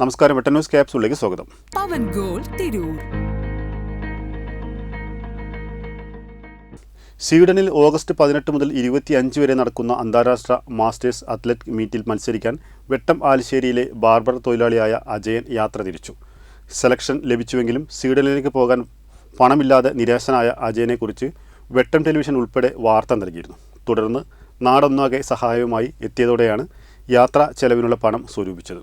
നമസ്കാരം വെട്ടൻ ന്യൂസ് ക്യാപ്സുകളിലേക്ക് സ്വാഗതം. പവൻ ഗോൾ തിരൂർ. സ്വീഡനിൽ ഓഗസ്റ്റ് പതിനെട്ട് മുതൽ ഇരുപത്തിയഞ്ച് വരെ നടക്കുന്ന അന്താരാഷ്ട്ര മാസ്റ്റേഴ്സ് അത്ലറ്റിക് മീറ്റിൽ മത്സരിക്കാൻ വെട്ടം ആലിശ്ശേരിയിലെ ബാർബർ തൊഴിലാളിയായ അജയൻ യാത്ര തിരിച്ചു. സെലക്ഷൻ ലഭിച്ചുവെങ്കിലും സ്വീഡനിലേക്ക് പോകാൻ പണമില്ലാതെ നിരാശനായ അജയനെക്കുറിച്ച് വെട്ടം ടെലിവിഷൻ ഉൾപ്പെടെ വാർത്ത നൽകിയിരുന്നു. തുടർന്ന് നാടൊന്നാകെ സഹായവുമായി എത്തിയതോടെയാണ് യാത്രാ ചെലവിനുള്ള പണം സ്വരൂപിച്ചത്.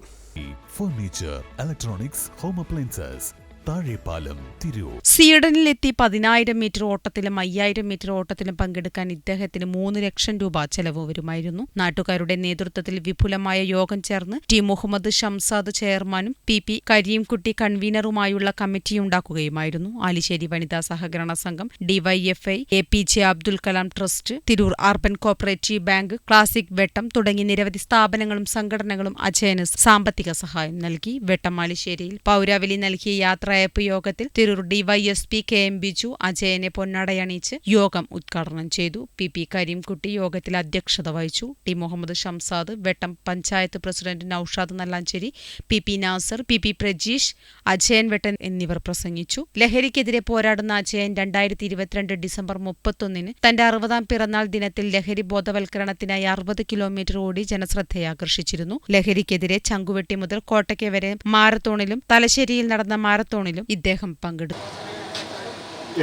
Furniture electronics home appliances Thazhepalam Tirur. സ്വീഡനിലെത്തി പതിനായിരം മീറ്റർ ഓട്ടത്തിലും അയ്യായിരം മീറ്റർ ഓട്ടത്തിലും പങ്കെടുക്കാൻ ഇദ്ദേഹത്തിന് മൂന്ന് ലക്ഷം രൂപ ചെലവ് വരുമായിരുന്നു. നാട്ടുകാരുടെ നേതൃത്വത്തിൽ വിപുലമായ യോഗം ചേർന്ന് ടി മുഹമ്മദ് ഷംസാദ് ചെയർമാനും പി പി കരീംകുട്ടി കൺവീനറുമായുള്ള കമ്മിറ്റിയുണ്ടാക്കുകയുമായിരുന്നു ആലിശ്ശേരി വനിതാ സഹകരണ സംഘം DYFI A P J Abdul Kalam trust Tirur urban cooperative bank classic Vettam തുടങ്ങി നിരവധി സ്ഥാപനങ്ങളും സംഘടനകളും അജയന് സാമ്പത്തിക സഹായം നൽകി. വെട്ടം ആലിശ്ശേരിയിൽ പൗരാവലി നൽകിയ യാത്രയപ്പ് യോഗത്തിൽ Tirur DYSP K M Biju അജയനെ പൊന്നടയണിയിച്ച് യോഗം ഉദ്ഘാടനം ചെയ്തു. പി പി കരീംകുട്ടി യോഗത്തിൽ അധ്യക്ഷത വഹിച്ചു. T Muhammad Shamsad Vettam panchayat president Noushad Nallancheri P P Nasar P P Prajeesh Ajayan Vettan എന്നിവർ പ്രസംഗിച്ചു. ലഹരിക്കെതിരെ പോരാടുന്ന അജയൻ രണ്ടായിരത്തി ഇരുപത്തിരണ്ട് ഡിസംബർ മുപ്പത്തൊന്നിന് തന്റെ അറുപതാം പിറന്നാൾ ദിനത്തിൽ ലഹരി ബോധവൽക്കരണത്തിനായി അറുപത് കിലോമീറ്റർ ഓടി ജനശ്രദ്ധയെ ആകർഷിച്ചിരുന്നു. ലഹരിക്കെതിരെ ചങ്കുവെട്ടി മുതൽ കോട്ടയ്ക്ക് വരെ മാരത്തോണിലും തലശ്ശേരിയിൽ നടന്ന മാരത്തോണിലും ഇദ്ദേഹം പങ്കെടുത്തു.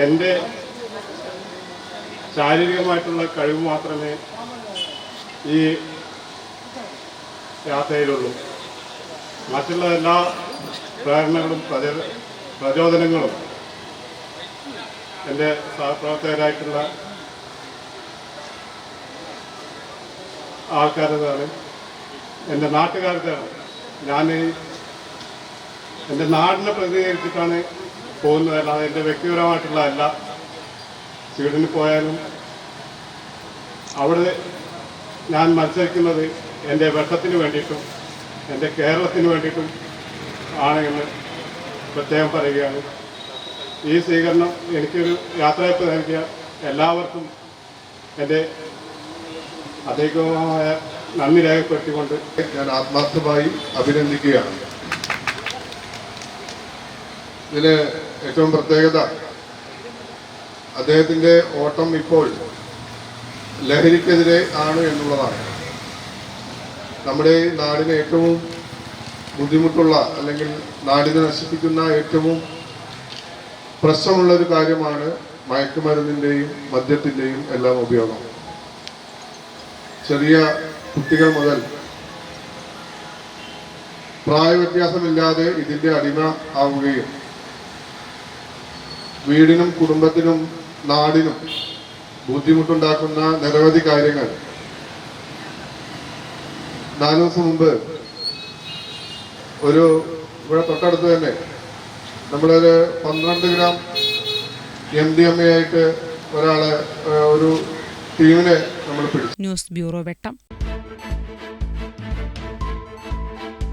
എന്റെ ശാരീരികമായിട്ടുള്ള കഴിവ് മാത്രമേ ഈ യാത്രയിലുള്ളൂ. മറ്റുള്ള എല്ലാ പ്രേരണകളും പ്രചോ പ്രചോദനങ്ങളും എന്റെ സഹപ്രവർത്തകരായിട്ടുള്ള ആൾക്കാരുടെതാണ്. എന്റെ നാട്ടുകാരുടെ ഞാൻ എന്റെ നാടിനെ പ്രതിനിധീകരിച്ചിട്ടാണ് പോകുന്നത് അതെന്റെ എന്റെ വ്യക്തിപരമായിട്ടുള്ള അല്ല. സ്വീഡനിൽ പോയാലും അവിടെ ഞാൻ മത്സരിക്കുന്നത് എന്റെ വെട്ടത്തിന് വേണ്ടിയിട്ടും എന്റെ കേരളത്തിന് വേണ്ടിയിട്ടും ആണ് എന്ന് പ്രത്യേകം പറയുകയാണ്. ഈ സ്വീകരണം എനിക്കൊരു യാത്രയപ്പ് നൽകിയ എല്ലാവർക്കും എന്റെ അധികമായ നന്ദി രേഖപ്പെടുത്തിക്കൊണ്ട് ഞാൻ ആത്മാർത്ഥമായി അഭിനന്ദിക്കുകയാണ്. ഇതിന് ഏറ്റവും പ്രത്യേകത. അദ്ദേഹത്തിന്റെ ഓട്ടം ഇപ്പോൾ ലഹരിക്കെതിരെ ആണ് എന്നുള്ളതാണ്. നമ്മുടെ നാടിന് ഏറ്റവും ബുദ്ധിമുട്ടുള്ള അല്ലെങ്കിൽ നാടിനെ നശിപ്പിക്കുന്ന ഏറ്റവും പ്രശ്നമുള്ള ഒരു കാര്യമാണ് മയക്കുമരുന്നിന്റെയും മദ്യത്തിന്റെയും എല്ലാം ഉപയോഗം. ചെറിയ കുട്ടികൾ മുതൽ പ്രായവ്യത്യാസമില്ലാതെ ഇതിന്റെ അടിമ ആവുകയും വീടിനും കുടുംബത്തിനും നാടിനും ബുദ്ധിമുട്ടുണ്ടാക്കുന്ന നിരവധി കാര്യങ്ങൾ. നാല് ദിവസം മുമ്പ് ഒരു ഇവിടെ തൊട്ടടുത്ത് തന്നെ നമ്മളൊരു പന്ത്രണ്ട് gram M D M A ആയിട്ട് ഒരാളെ ഒരു ടീമിനെ നമ്മൾ പിടിച്ചു. News bureau Vettam.